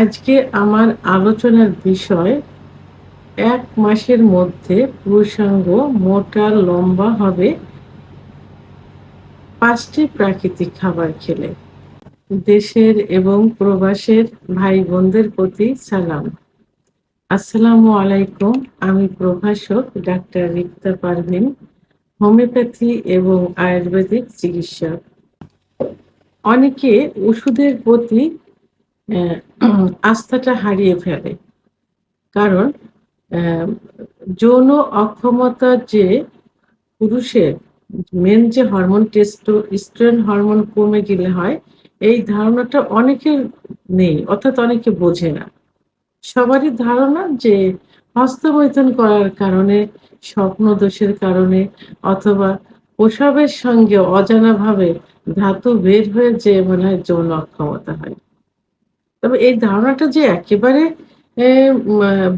আজকে আমার আলোচনার বিষয় এক মাসের মধ্যে পুরুষাঙ্গ মোটা, লম্বা হবে। পাঁচটি প্রাকৃতিক খাবার খেলে। দেশের এবং প্রবাসের ভাই বোনদের প্রতি সালাম। আসসালামু আলাইকুম, আমি প্রভাষক ডাক্তার রিক্তা পারভিন, হোমিওপ্যাথি এবং আয়ুর্বেদিক চিকিৎসক। অনেকে ওষুধের প্রতি আস্থাটা হারিয়ে ফেলে। কারণ যৌন অক্ষমতা যে পুরুষের মেন যে হরমোন টেস্টো স্ট্রেন হরমোন কমে গেলে হয়, এই ধারণাটা অনেকের নেই, অর্থাৎ অনেকে বোঝে না। সবারই ধারণা যে হস্তমৈথুন করার কারণে স্বপ্ন দোষের কারণে, অথবা প্রসবের সঙ্গে অজানাভাবে ধাতু বের হয়ে যে মনে হয় যৌন অক্ষমতা হয়। তবে এই ধারণাটা যে একেবারে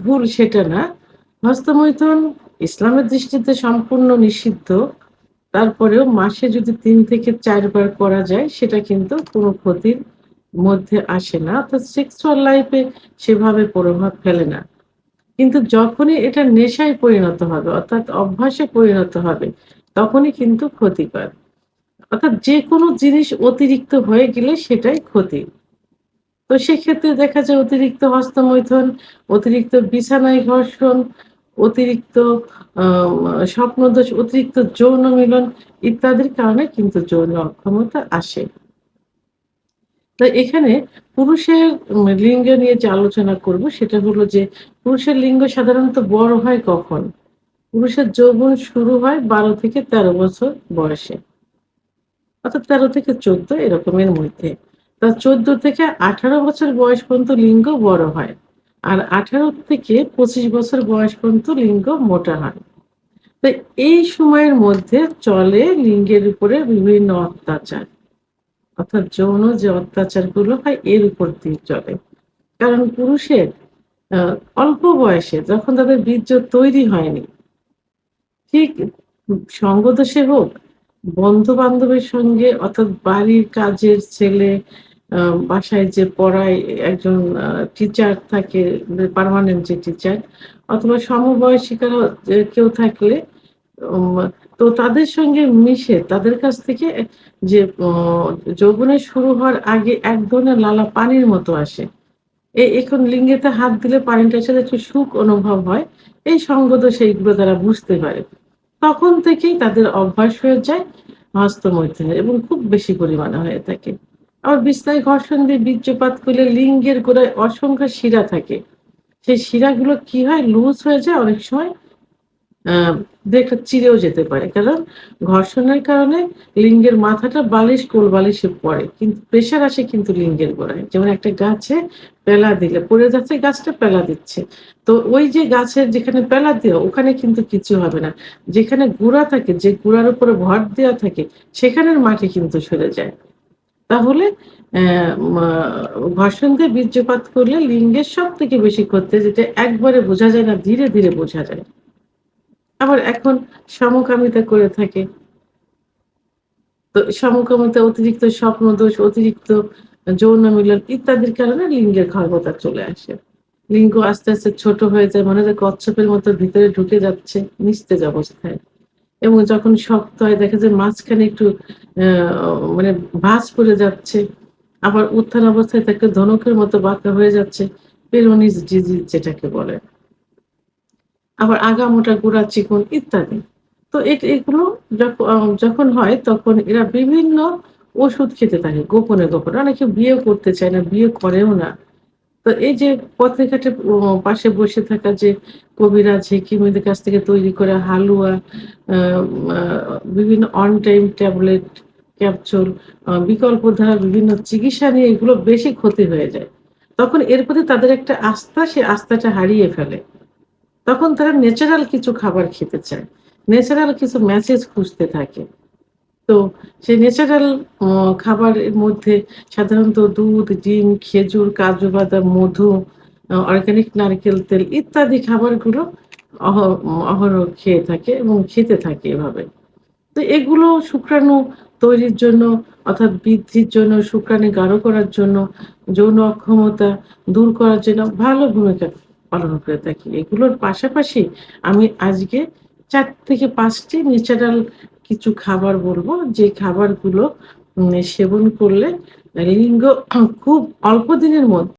ভুল সেটা না। হস্তমৈথুন ইসলামের দৃষ্টিতে সম্পূর্ণ নিষিদ্ধ। তারপরেও মাসে যদি তিন থেকে চারবার করা যায়, সেটা কিন্তু কোনো ক্ষতির মধ্যে আসে না। অর্থাৎ সেক্সুয়াল লাইফে সেভাবে প্রভাব ফেলে না। কিন্তু যখনই এটা নেশায় পরিণত হবে, অর্থাৎ অভ্যাসে পরিণত হবে, তখনই কিন্তু ক্ষতিকর। অর্থাৎ যে কোনো জিনিস অতিরিক্ত হয়ে গেলে সেটাই ক্ষতি। তো সেক্ষেত্রে দেখা যায় অতিরিক্ত হস্তমৈথুন, অতিরিক্ত বিছানায় ঘর্ষণ, অতিরিক্ত স্বপ্নদোষ, অতিরিক্ত যৌন মিলন ইত্যাদির কারণে কিন্তু যৌন অক্ষমতা আসে। তো এখানে পুরুষের লিঙ্গ নিয়ে যে আলোচনা করব, সেটা হলো যে পুরুষের লিঙ্গ সাধারণত বড় হয় কখন? পুরুষের যৌবন শুরু হয় বারো থেকে তেরো বছর বয়সে। অর্থাৎ তেরো থেকে চোদ্দ এরকমের মধ্যে। তা চোদ্দ থেকে আঠারো বছর বয়স পর্যন্ত লিঙ্গ বড় হয় আর আঠারো থেকে পঁচিশ বছর বয়স পর্যন্ত লিঙ্গ মোটা হয়। তো এই সময়ের মধ্যে চলে লিঙ্গের উপরে বিভিন্ন অত্যাচার, অর্থাৎ যৌন যে অত্যাচারগুলো হয় এর উপর দিয়ে চলে। কারণ পুরুষের অল্প বয়সে যখন তাদের বীর্য তৈরি হয়নি, ঠিক সঙ্গদোষে হোক বন্ধু বান্ধবের সঙ্গে অর্থাৎ বাড়ির কাজের ছেলে বাসায় যে পড়ায় একজন টিচার থাকে পার্মানেন্ট যে টিচার অথবা সমবয়সিকারা কেউ থাকলে তো তাদের সঙ্গে মিশে, তাদের কাছ থেকে যে যৌবনে শুরু হওয়ার আগে এক ধরনের লালা পানির মতো আসে। এ- এখন লিঙ্গেতে হাত দিলে পানিটার সাথে একটু সুখ অনুভব হয়, এই সঙ্গত সেইগুলো তারা বুঝতে পারে। তখন থেকেই তাদের অভ্যাস হয়ে যায় হস্তমৈথুনের এবং খুব বেশি পরিমাণে হয়ে থাকে। আবার বিস্তায় ঘর্ষণ দিয়ে বীর্যপাত করলে লিঙ্গের গোড়ায় অসংখ্য শিরা থাকে। সেই শিরাগুলো কি হয়? লুজ হয়ে যায় অনেক সময় একটা চিরেও যেতে পারে। কারণ ঘর্ষণের কারণে লিঙ্গের মাথাটা বালিশ, কোল বালিশে পড়ে। কিন্তু প্রেশার আসে কিন্তু লিঙ্গের গোড়ায়। যেমন একটা গাছে পেলা দিলে, পড়ে যাচ্ছে, গাছটা পেলা দিচ্ছে। তো ওই যে গাছের যেখানে পেলা দেওয়া, ওখানে কিন্তু কিছু হবে না। যেখানে গুড়া থাকে, যে গুড়ার উপরে ভর দেওয়া থাকে, সেখানের মাটি কিন্তু সরে যায়। তাহলে দিয়ে বীর্যপাত করলে লিঙ্গের সব থেকে বেশি ক্ষতি যেটা একবারে বোঝা যায় না, ধীরে ধীরে বোঝা যায়। আবার এখন সমকামিতা করে থাকে। তো সমকামিতা, অতিরিক্ত স্বপ্ন দোষ অতিরিক্ত যৌন মিলন ইত্যাদির কারণে লিঙ্গের ক্ষমতা চলে আসে। লিঙ্গ আস্তে আস্তে ছোট হয়ে যায়, মনে হয় কচ্ছপের মতো ভিতরে ঢুকে যাচ্ছে, নিস্তেজ অবস্থায়। এবং যখন শক্ত হয়, দেখা যায় মাঝখানে একটু মানে ভাঁজ পড়ে যাচ্ছে। আবার উত্থান অবস্থায় তাকে ধনুকের মতো বাঁকা হয়ে যাচ্ছে, পেরোনিস ডিজিজ যেটাকে বলে। আবার আগামোটা গোড়া চিকন ইত্যাদি। তো এগুলো যখ- যখন হয়, তখন এরা বিভিন্ন ওষুধ খেতে থাকে, গোপনে গোপনে। অনেকে বিয়ে করতে চায় না, বিয়ে করেও না। তো এই যে পথে ঘাটে পাশে বসে থাকা যে কবিরাজ হেকিমদের কাছ থেকে তৈরি করা হালুয়া বিভিন্ন অন টাইম ট্যাবলেট ক্যাপচুল বিকল্প ধারা বিভিন্ন চিকিৎসা নিয়ে এগুলো বেশি ক্ষতি হয়ে যায়। তখন এর প্রতি তাদের একটা আস্থা, সে আস্থাটা হারিয়ে ফেলে। তখন তারা ন্যাচারাল কিছু খাবার খেতে চায়। ন্যাচারাল কিছু মেসেজ খুঁজতে থাকে। তো সেই ন্যাচারাল খাবারের মধ্যে সাধারণত দুধ, ডিম, খেজুর, কাজু বাদাম, মধু অর্গ্যানিক নারকেল তেল ইত্যাদি খাবারগুলো অহরহ খেয়ে থাকে এবং খেতে থাকে এভাবে। তো এগুলো শুক্রাণু তৈরির জন্য অর্থাৎ বৃদ্ধির জন্য, শুক্রাণু গাঢ় করার জন্য, যৌন অক্ষমতা দূর করার জন্য ভালো ভূমিকা পালন করে থাকি। এগুলোর পাশাপাশি আমি আজকে চার থেকে পাঁচটি ন্যাচারাল কিছু খাবার বলব। যে খাবারগুলো সেবন করলে লিঙ্গ খুব অল্প দিনের মধ্যে